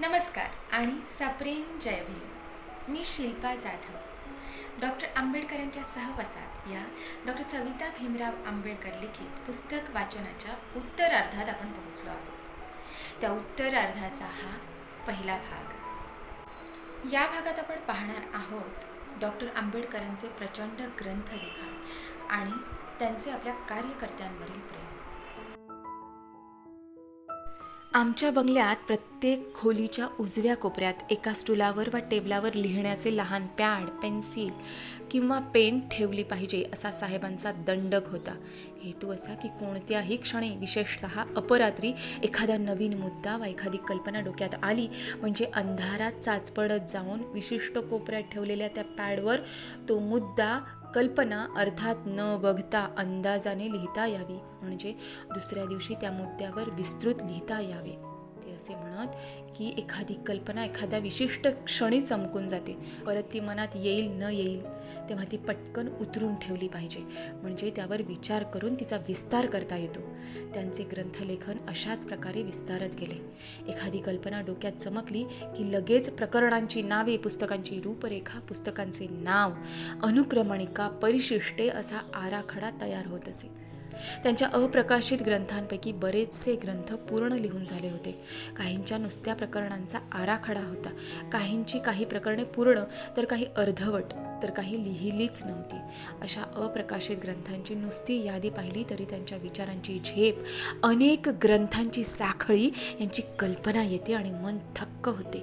नमस्कार आणि सप्रेम जय भीम. मी शिल्पा जाधव. डॉक्टर आंबेडकरांच्या सहवासात या डॉक्टर सविता भीमराव आंबेडकर लिखित पुस्तक वाचनाच्या उत्तरार्धात आपण पोहोचलो आहोत. त्या उत्तरार्धाचा हा पहिला भाग. या भागात आपण पाहणार आहोत डॉक्टर आंबेडकरांचे प्रचंड ग्रंथलिखाण आणि त्यांचे आपल्या कार्यकर्त्यांवरील प्रेम. आमच्या बंगल्यात प्रत्येक खोलीच्या उजव्या कोपऱ्यात एका स्टुलावर वा टेबलावर लिहिण्याचे लहान पॅड पेन्सिल किंवा पेन ठेवली पाहिजे असा साहेबांचा दंडक होता. हेतू असा की कोणत्याही क्षणी विशेषत अपरात्री एखादा नवीन मुद्दा वा एखादी कल्पना डोक्यात आली म्हणजे अंधारात चाचपडत जाऊन विशिष्ट कोपऱ्यात ठेवलेल्या त्या पॅडवर तो मुद्दा कल्पना अर्थात न बघता अंदाजाने लिहिता यावी. म्हणजे दुसऱ्या दिवशी त्या मुद्द्यावर विस्तृत लिहिता यावे. असे म्हणत की एखादी कल्पना एखाद्या विशिष्ट क्षणी चमकून जाते. परत ती मनात येईल न येईल तेव्हा ती पटकन उतरून ठेवली पाहिजे. म्हणजे त्यावर विचार करून तिचा विस्तार करता येतो. त्यांचे ग्रंथलेखन अशाच प्रकारे विस्तारत गेले. एखादी कल्पना डोक्यात चमकली की लगेच प्रकरणांची नावे पुस्तकांची रूपरेखा पुस्तकांचे नाव अनुक्रमणिका परिशिष्टे असा आराखडा तयार होत असे. त्यांच्या अप्रकाशित ग्रंथांपैकी बरेचसे ग्रंथ पूर्ण लिहून झाले होते. काहींच्या नुसत्या प्रकरणांचा आराखडा होता. काहींची काही प्रकरणे पूर्ण तर काही अर्धवट तर काही लिहिलीच नव्हती. अशा अप्रकाशित ग्रंथांची नुसती यादी पाहिली तरी त्यांच्या विचारांची झेप अनेक ग्रंथांची साखळी यांची कल्पना येते आणि मन थक्क होते.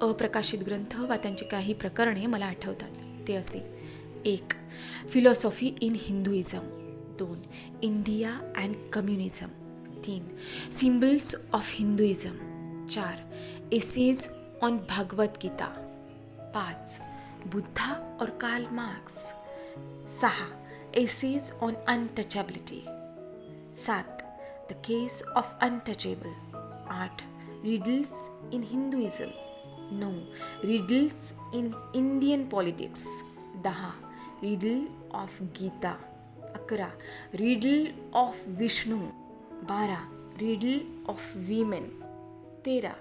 अप्रकाशित ग्रंथ वा त्यांची काही प्रकरणे मला आठवतात. ते असे. एक फिलॉसॉफी इन हिंदुइझम. दोन इंडिया अँड कम्युनिझम. तीन सिम्बल्स ऑफ हिंदुइझम. चार एसेज ऑन भागवत गीता. पाच बुद्धा और कार्ल मार्क्स. सहा एसेज ऑन अनटचॅबिलिटी. सात द केस ऑफ अनटचेबल. आठ रिडल्स इन हिंदुइझम नऊ रिडल्स इन इंडियन पॉलिटिक्स. दहा रिडल ऑफ गीता. अकरा. रिडल ऑफ विष्णू बारा. रिडल ऑफ विमेन तेरा.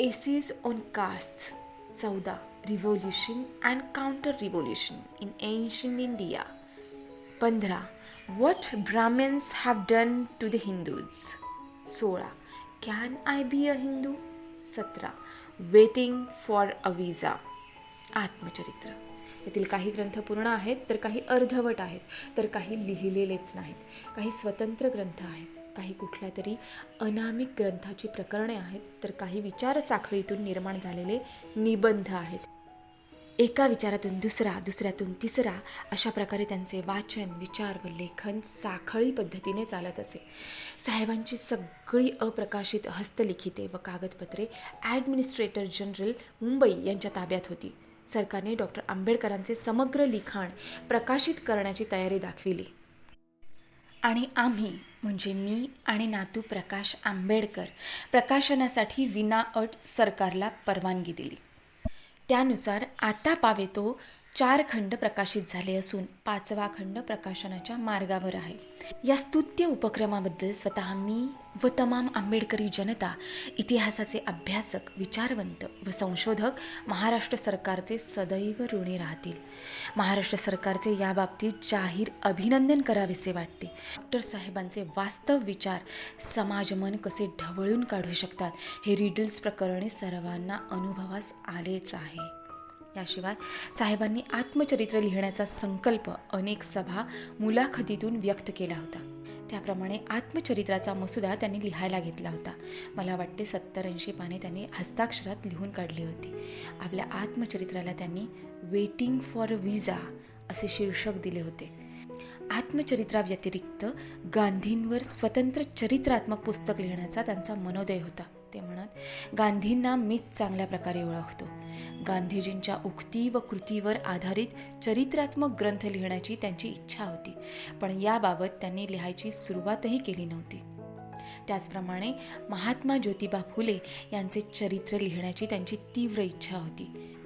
एसेस ऑन कास्ट चौदा. Revolution and counter revolution in ancient India पंधरा. What Brahmins have done to the Hindus सोळा. Can I be a Hindu सतरा. Waiting for a विजा आत्मचरित्र. यातील काही ग्रंथ पूर्ण आहेत तर काही अर्धवट आहेत तर काही लिहिलेलेच नाहीत. काही स्वतंत्र ग्रंथ आहेत काही कुठल्या तरी अनामिक ग्रंथाची प्रकरणे आहेत तर काही विचार साखळीतून निर्माण झालेले निबंध आहेत. एका विचारातून दुसरा दुसऱ्यातून तिसरा अशा प्रकारे त्यांचे वाचन विचार व लेखन साखळी पद्धतीने चालत असे. साहेबांची सगळी अप्रकाशित हस्तलिखिते व कागदपत्रे ॲडमिनिस्ट्रेटर जनरल मुंबई यांच्या ताब्यात होती. सरकारने डॉक्टर आंबेडकरांचे समग्र लिखाण प्रकाशित करण्याची तयारी दाखविली. आणि आम्ही म्हणजे मी आणि नातू प्रकाश आंबेडकर प्रकाशनासाठी विनाअट सरकारला परवानगी दिली. त्यानुसार आता पावेतो चार खंड प्रकाशित झाले असून पाचवा खंड प्रकाशनाच्या मार्गावर आहे. या स्तुत्य उपक्रमाबद्दल स्वतः मी व तमाम आंबेडकरी जनता इतिहासाचे अभ्यासक विचारवंत व संशोधक महाराष्ट्र सरकारचे सदैव ऋणी राहतील. महाराष्ट्र सरकारचे याबाबतीत जाहीर अभिनंदन करावेसे वाटते. डॉक्टर साहेबांचे वास्तव विचार समाजमन कसे ढवळून काढू शकतात हे रिडल्स प्रकरणे सर्वांना अनुभवास आलेच आहे. याशिवाय साहेबांनी आत्मचरित्र लिहिण्याचा संकल्प अनेक सभा मुलाखतीतून व्यक्त केला होता. त्याप्रमाणे आत्मचरित्राचा मसुदा त्यांनी लिहायला घेतला होता. मला वाटते सत्तर ऐंशी पाने त्यांनी हस्ताक्षरात लिहून काढली होती. आपल्या आत्मचरित्राला त्यांनी वेटिंग फॉर विजा असे शीर्षक दिले होते. आत्मचरित्राव्यतिरिक्त गांधींवर स्वतंत्र चरित्रात्मक पुस्तक लिहिण्याचा त्यांचा मनोदय होता. ते म्हणत गांधींना मीच चांगल्या प्रकारे ओळखतो. गांधीजींच्या उक्ती व कृतीवर आधारित चरित्रात्मक ग्रंथ लिहिण्याची त्यांची इच्छा होती पण याबाबत त्यांनी लिहायची सुरुवातही केली नव्हती. त्याचप्रमाणे महात्मा ज्योतिबा फुले यांचे चरित्र लिहिण्याची त्यांची तीव्र इच्छा होती.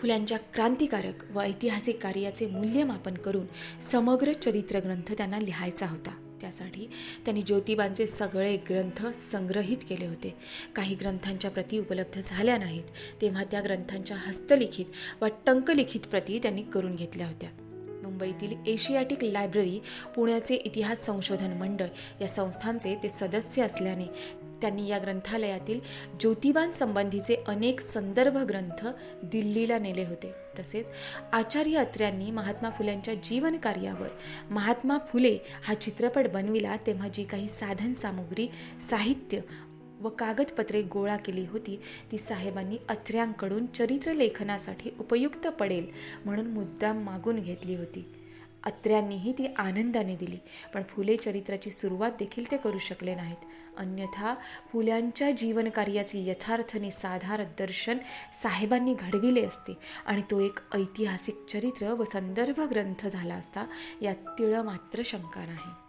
फुल्यांच्या क्रांतिकारक व ऐतिहासिक कार्याचे मूल्यमापन करून समग्र चरित्रग्रंथ त्यांना लिहायचा होता. त्यासाठी त्यांनी ज्योतिबांचे सगळे ग्रंथ संग्रहित केले होते. काही ग्रंथांच्या प्रती उपलब्ध झाल्या नाहीत तेव्हा त्या ग्रंथांच्या हस्तलिखित व टंकलिखित प्रती त्यांनी करून घेतल्या होत्या. मुंबईतील एशियाटिक लायब्ररी पुण्याचे इतिहास संशोधन मंडळ या संस्थांचे ते सदस्य असल्याने त्यांनी या ग्रंथालयातील ज्योतिबांसंबंधीचे अनेक संदर्भ ग्रंथ दिल्लीला नेले होते. तसेच आचार्य अत्र्यांनी महात्मा फुल्यांच्या जीवनकार्यावर महात्मा फुले हा चित्रपट बनविला तेव्हा जी काही साधन सामुग्री साहित्य व कागदपत्रे गोळा केली होती ती साहेबांनी अत्र्यांकडून चरित्रलेखनासाठी उपयुक्त पडेल म्हणून मुद्दाम मागून घेतली होती. अत्र्यांनीही ती आनंदाने दिली. पण फुले चरित्राची सुरुवात देखील ते करू शकले नाहीत. अन्यथा फुल्यांच्या जीवनकार्याचे यथार्थने साधार दर्शन साहेबांनी घडविले असते आणि तो एक ऐतिहासिक चरित्र व संदर्भ ग्रंथ झाला असता यात तिळ मात्र शंका नाही.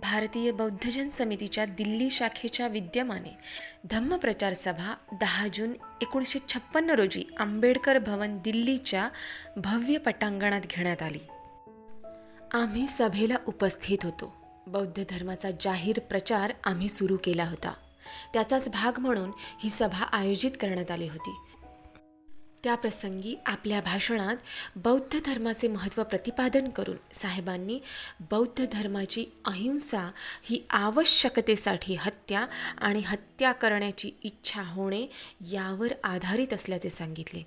भारतीय बौद्धजन समितीच्या दिल्ली शाखेच्या विद्यमाने धम्मप्रचार सभा दहा जून एकोणीसशे छप्पन्न रोजी आंबेडकर भवन दिल्लीच्या भव्य पटांगणात घेण्यात आली. आम्ही सभेला उपस्थित होतो. बौद्ध धर्माचा जाहीर प्रचार आम्ही सुरू केला होता. त्याचाच भाग म्हणून ही सभा आयोजित करण्यात आली होती. त्या प्रसंगी आपल्या भाषणात बौद्ध धर्माचे महत्त्व प्रतिपादन करून साहेबांनी बौद्ध धर्माची अहिंसा ही आवश्यकतेसाठी हत्या आणि हत्या करण्याची इच्छा होणे यावर आधारित असल्याचे सांगितले.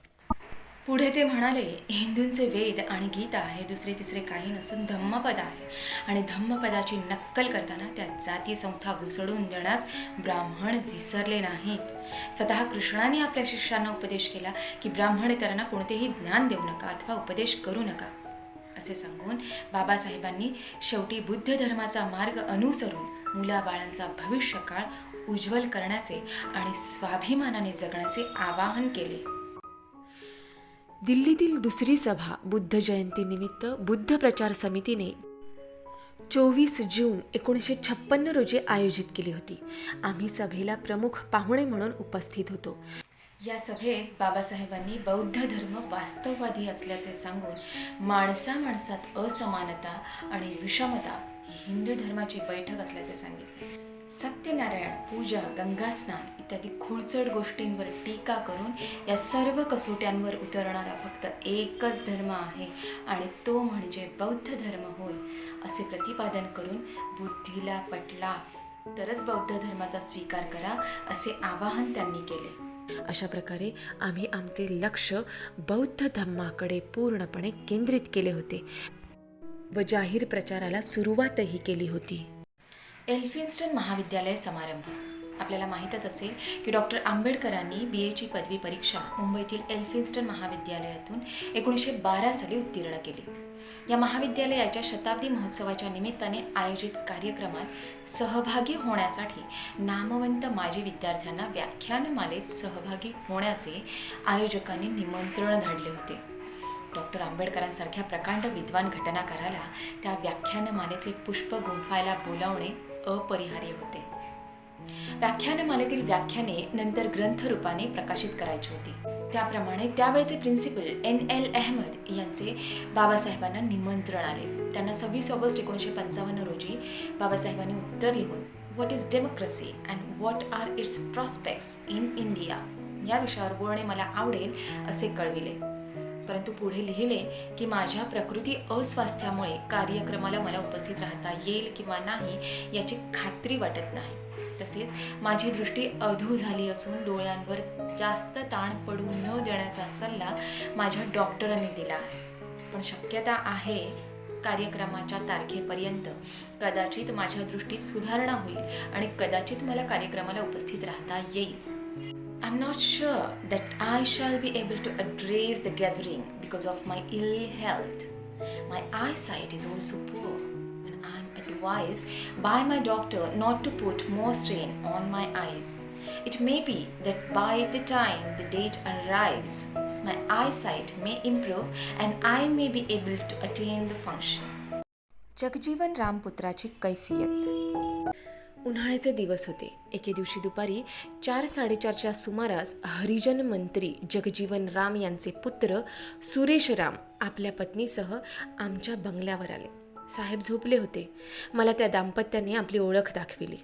पुढे ते म्हणाले हिंदूंचे वेद आणि गीता हे दुसरे तिसरे काही नसून धम्मपद आहे. आणि धम्मपदाची नक्कल करताना त्या जाती संस्था घुसडून देण्यास ब्राह्मण विसरले नाहीत. स्वतः कृष्णाने आपल्या शिष्यांना उपदेश केला की ब्राह्मणेतरांना कोणतेही ज्ञान देऊ नका अथवा उपदेश करू नका. असे सांगून बाबासाहेबांनी शेवटी बुद्ध धर्माचा मार्ग अनुसरून मुलाबाळांचा भविष्यकाळ उज्ज्वल करण्याचे आणि स्वाभिमानाने जगण्याचे आवाहन केले. दिल्लीतील दुसरी सभा बुद्ध जयंतीनिमित्त बुद्ध प्रचार समितीने चोवीस जून एकोणीसशे छप्पन्न रोजी आयोजित केली होती. आम्ही सभेला प्रमुख पाहुणे म्हणून उपस्थित होतो. या सभेत बाबासाहेबांनी बौद्ध धर्म वास्तववादी असल्याचे सांगून माणसा माणसात असमानता आणि विषमता ही हिंदू धर्माची बैठक असल्याचे सांगितले. सत्यनारायण पूजा गंगास्नान इत्यादी खुळचड गोष्टींवर टीका करून या सर्व कसोट्यांवर उतरणारा फक्त एकच धर्म आहे आणि तो म्हणजे बौद्ध धर्म होय असे प्रतिपादन करून बुद्धीला पटला. तरच बौद्ध धर्माचा स्वीकार करा असे आवाहन त्यांनी केले. अशा प्रकारे आम्ही आमचे लक्ष बौद्ध धम्माकडे पूर्णपणे केंद्रित केले होते व जाहीर प्रचाराला सुरुवातही केली होती. एल्फिन्स्टन महाविद्यालय समारंभ. आपल्याला माहीतच असेल की डॉक्टर आंबेडकरांनी बी एची पदवी परीक्षा मुंबईतील एल्फिन्स्टन महाविद्यालयातून एकोणीसशे बारा साली उत्तीर्ण केली. या महाविद्यालयाच्या शताब्दी महोत्सवाच्या निमित्ताने आयोजित कार्यक्रमात सहभागी होण्यासाठी नामवंत माजी विद्यार्थ्यांना व्याख्यानमालेत सहभागी होण्याचे आयोजकांनी निमंत्रण धाडले होते. डॉक्टर आंबेडकरांसारख्या प्रकांड विद्वान घटनाकाराला त्या व्याख्यानमालेचे पुष्प गुंफायला बोलावणे अपरिहार्य होते. व्याख्यानमालेतील व्याख्याने नंतर ग्रंथरूपाने प्रकाशित करायची होती. त्याप्रमाणे त्यावेळचे प्रिन्सिपल एन एल अहमद यांचे बाबासाहेबांना निमंत्रण आले. त्यांना सव्वीस ऑगस्ट एकोणीसशे पंचावन्न रोजी बाबासाहेबांनी उत्तर लिहून what is democracy and what are its prospects in India या विषयावर बोलणे मला आवडेल असे कळविले. परंतु पुढे लिहिले की माझ्या प्रकृती अस्वास्थ्यामुळे कार्यक्रमाला मला उपस्थित राहता येईल किंवा नाही याची खात्री वाटत नाही. तसेच माझी दृष्टी अधू झाली असून डोळ्यांवर जास्त ताण पडू न देण्याचा सल्ला माझ्या डॉक्टरांनी दिला आहे. पण शक्यता आहे कार्यक्रमाच्या तारखेपर्यंत. कदाचित माझ्या दृष्टीत सुधारणा होईल आणि कदाचित मला कार्यक्रमाला उपस्थित राहता येईल. I'm not sure that I shall be able to address the gathering because of my ill health. My eyesight is also poor, and I'm advised by my doctor not to put more strain on my eyes. It may be that by the time the date arrives, my eyesight may improve and I may be able to attain the function. Jagjivan रामपुत्राची कैफियत उन्हाळ्याचे दिवस होते. एके दिवशी दुपारी चार साडेचारच्या सुमारास हरिजन मंत्री जगजीवन राम यांचे पुत्र सुरेश राम आपल्या पत्नीसह आमच्या बंगल्यावर आले. साहेब झोपले होते. मला त्या दाम्पत्याने आपली ओळख दाखविली.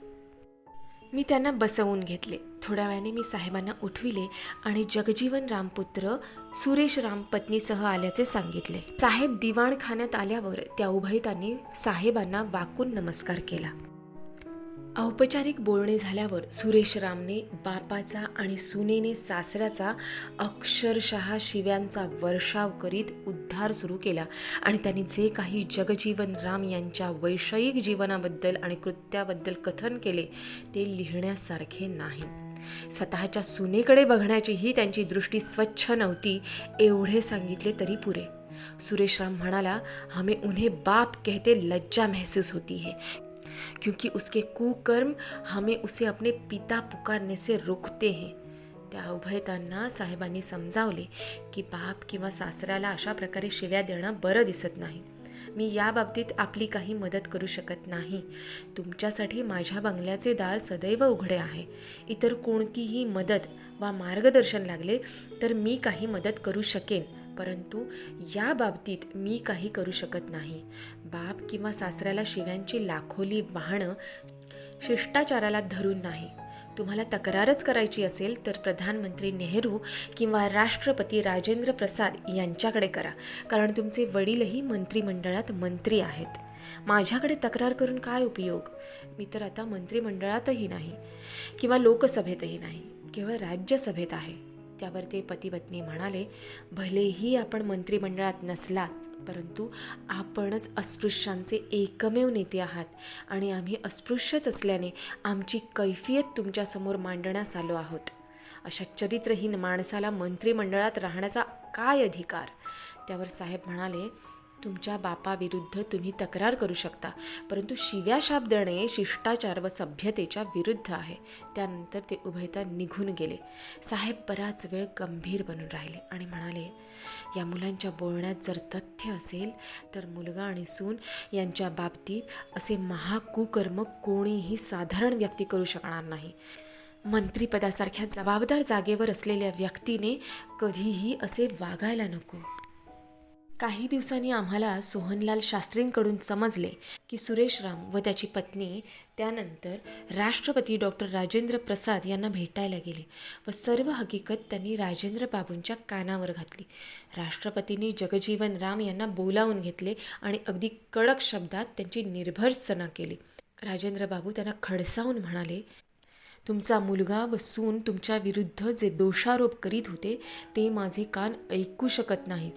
मी त्यांना बसवून घेतले. थोड्या वेळाने मी साहेबांना उठविले आणि जगजीवन रामपुत्र सुरेश राम पत्नीसह आल्याचे सांगितले. साहेब दिवाणखान्यात आल्यावर त्या उभयतांनी साहेबांना वाकून नमस्कार केला. औपचारिक बोलणे झाल्यावर सुरेश रामने बापाचा आणि सुनेने सासऱ्याचा अक्षरशः शिव्यांचा वर्षाव करीत उद्धार सुरू केला आणि त्यांनी जे काही जगजीवन राम यांच्या वैषयिक जीवनाबद्दल आणि कृत्याबद्दल कथन केले ते लिहिण्यासारखे नाही. स्वतःच्या सुनेकडे बघण्याचीही त्यांची दृष्टी स्वच्छ नव्हती एवढे सांगितले तरी पुरे. सुरेश राम म्हणाला हमें उन्हें बाप कहते लज्जा महसूस होती है. क्योंकि उसके कुकर्म हमें उसे अपने पिता पुकारने से रोकते हैं। त्या उभयतांना साहेबांनी समजावले की बाप किंवा सासऱ्याला अशा प्रकारे शिव्या देणं बरं दिसत नाही. मी या बाबतीत आपली काही मदत करू शकत नाही. तुमच्यासाठी माझ्या बंगल्याचे दार सदैव उघडे आहे. इतर कोणतीही मदत वा मार्गदर्शन लागले तर मी काही मदत करू शकेन परंतु या बाबतीत मी काही करू शकत नाही. बाप किंवा सासऱ्याला शिव्यांची लाखोली वाहणं शिष्टाचाराला धरून नाही. तुम्हाला तक्रारच करायची असेल तर प्रधानमंत्री नेहरू किंवा राष्ट्रपती राजेंद्र प्रसाद यांच्याकडे करा कारण तुमचे वडीलही मंत्रिमंडळात मंत्री आहेत. माझ्याकडे तक्रार करून काय उपयोग? मी तर आता मंत्रिमंडळातही नाही किंवा लोकसभेतही नाही केवळ राज्यसभेत आहे. त्यावर ते पतीपत्नी म्हणाले भलेही आपण मंत्रिमंडळात नसलात परंतु आपणच अस्पृश्यांचे एकमेव नेते आहात आणि आम्ही अस्पृश्यच असल्याने आमची कैफियत तुमच्यासमोर मांडण्यास आलो आहोत. अशा चरित्रहीन माणसाला मंत्रिमंडळात राहण्याचा काय अधिकार? त्यावर साहेब म्हणाले तुमच्या बापाविरुद्ध तुम्ही तक्रार करू शकता. परंतु शिव्या शाप देणे शिष्टाचार व सभ्यतेच्या विरुद्ध आहे. त्यानंतर ते उभयता निघून गेले. साहेब बराच वेळ गंभीर बनून राहिले आणि म्हणाले या मुलांच्या बोलण्यात जर तथ्य असेल तर मुलगा आणि सून यांच्या बाबतीत असे महाकुकर्म कोणीही साधारण व्यक्ती करू शकणार नाही. मंत्रिपदासारख्या जबाबदार जागेवर असलेल्या व्यक्तीने कधीही असे वागायला नको. काही दिवसांनी आम्हाला सोहनलाल शास्त्रींकडून समजले की सुरेश राम व त्याची पत्नी त्यानंतर राष्ट्रपती डॉक्टर राजेंद्र प्रसाद यांना भेटायला गेले व सर्व हकीकत त्यांनी राजेंद्र बाबूंच्या कानावर घातली. राष्ट्रपतींनी जगजीवन राम यांना बोलावून घेतले आणि अगदी कडक शब्दात त्यांची निर्भर्सना केली. राजेंद्र बाबू त्यांना खडसावून म्हणाले तुमचा मुलगा व सून तुमच्या विरुद्ध जे दोषारोप करीत होते ते माझे कान ऐकू शकत नाहीत.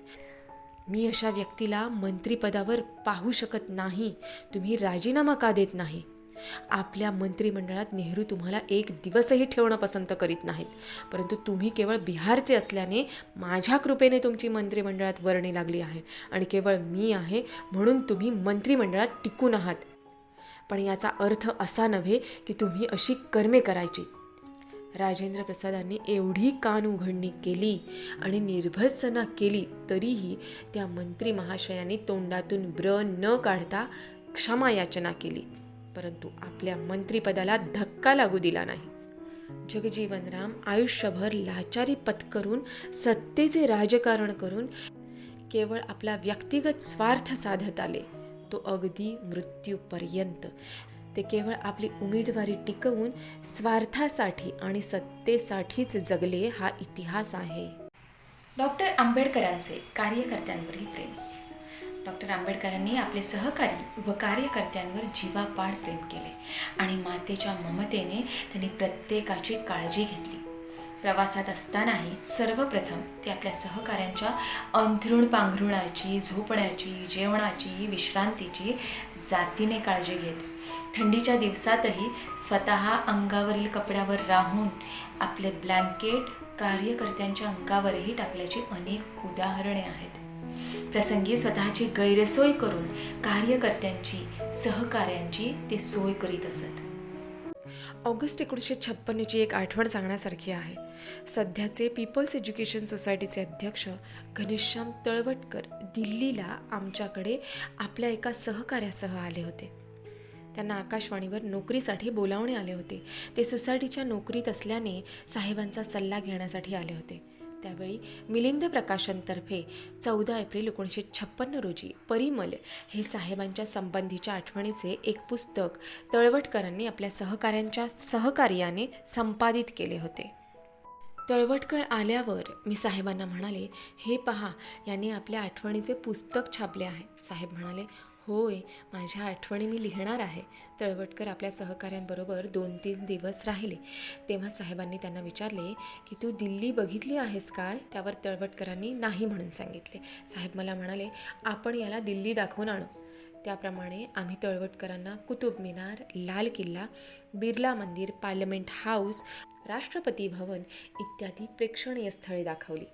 मी अशा व्यक्तीला मंत्रिपदावर पाहू शकत नाही. तुम्ही राजीनामा का देत नाही? आपल्या मंत्रिमंडळात नेहरू तुम्हाला एक दिवसही ठेवणं पसंत करीत नाहीत. परंतु तुम्ही केवळ बिहारचे असल्याने माझ्या कृपेने तुमची मंत्रिमंडळात वर्णी लागली आहे आणि केवळ मी आहे म्हणून तुम्ही मंत्रिमंडळात टिकून आहात. पण याचा अर्थ असा नव्हे की तुम्ही अशी कर्मे करायची. राजेंद्र प्रसादांनी एवढी कान उघडणी केली आणि निर्भत्सना केली तरीही त्या मंत्री महाशयांनी तोंडातून ब्र न काढता क्षमा याचना केली. परंतु आपल्या मंत्रिपदाला धक्का लागू दिला नाही. जगजीवनराम आयुष्यभर लाचारी पत्करून सत्तेचे राजकारण करून केवळ आपला व्यक्तिगत स्वार्थ साधत आले. तो अगदी मृत्यूपर्यंत ते केवळ आपली उमेदवारी टिकवून स्वार्थासाठी आणि सत्तेसाठीच जगले हा इतिहास आहे. डॉक्टर आंबेडकरांचे कार्यकर्त्यांवरील प्रेम. डॉक्टर आंबेडकरांनी आपले सहकारी व कार्यकर्त्यांवर जीवापाड प्रेम केले आणि मातेच्या ममतेने त्यांनी प्रत्येकाची काळजी घेतली. प्रवासात असतानाही सर्वप्रथम ते आपल्या सहकाऱ्यांच्या अंथरुण पांघरुणाची झोपण्याची जेवणाची विश्रांतीची जातीने काळजी घेत. थंडीच्या दिवसातही स्वतः अंगावरील कपड्यावर राहून आपले ब्लँकेट कार्यकर्त्यांच्या अंगावरही टाकल्याची अनेक उदाहरणे आहेत. प्रसंगी स्वतःची गैरसोय करून कार्यकर्त्यांची सहकाऱ्यांची ते सोय करीत असत. ऑगस्ट एकोणीसशे छप्पन्नची एक आठवण सांगण्यासारखी आहे. सध्याचे पीपल्स एज्युकेशन सोसायटीचे अध्यक्ष घनश्याम तळवटकर दिल्लीला आमच्याकडे आपल्या एका सहकार्यासह आले होते. त्यांना आकाशवाणीवर नोकरीसाठी बोलावणे आले होते. ते सोसायटीच्या नोकरीत असल्याने साहेबांचा सल्ला घेण्यासाठी आले होते. त्यावेळी मिलिंद प्रकाशनतर्फे चौदा एप्रिल एकोणीसशे छप्पन्न रोजी परिमल हे साहेबांच्या संबंधीच्या आठवणीचे एक पुस्तक तळवटकरांनी आपल्या सहकाऱ्यांच्या सहकार्याने संपादित केले होते. तळवटकर आल्यावर मी साहेबांना म्हणाले हे पहा यांनी आपल्या आठवणीचे पुस्तक छापले आहे. साहेब म्हणाले होय माझ्या आठवणी मी लिहिणार आहे. तळवटकर आपल्या सहकाऱ्यांबरोबर दोन तीन दिवस राहिले. तेव्हा साहेबांनी त्यांना विचारले की तू दिल्ली बघितली आहेस काय? त्यावर तळवटकरांनी नाही म्हणून सांगितले. साहेब मला म्हणाले आपण याला दिल्ली दाखवून आणू. त्याप्रमाणे आम्ही तळवटकरांना कुतुब मिनार लाल किल्ला बिर्ला मंदिर पार्लमेंट हाऊस राष्ट्रपती भवन इत्यादी प्रेक्षणीय स्थळे दाखवली.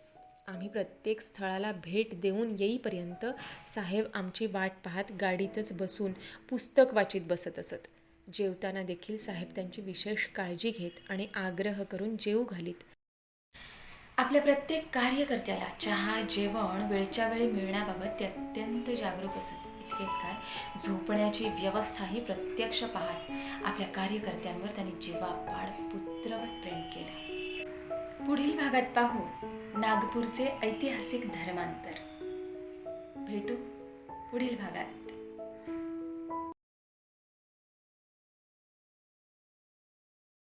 आम्ही प्रत्येक स्थळाला भेट देऊन येईपर्यंत साहेब आमची वाट पाहत गाडीतच बसून पुस्तक वाचित बसत असत. जेवताना देखील साहेब त्यांची विशेष काळजी घेत आणि आग्रह करून जेवू घालीत. आपल्या प्रत्येक कार्यकर्त्याला चहा जेवण वेळच्या वेळी मिळण्याबाबत ते अत्यंत जागरूक असत. इतकेच काय झोपण्याची व्यवस्थाही प्रत्यक्ष पाहत आपल्या कार्यकर्त्यांवर त्यांनी जीवापाड पुत्रवत प्रेम केला. पुढील भागात पाहू. नागपूरचे ऐतिहासिक धर्मांतर. भेटू पुढील भागात.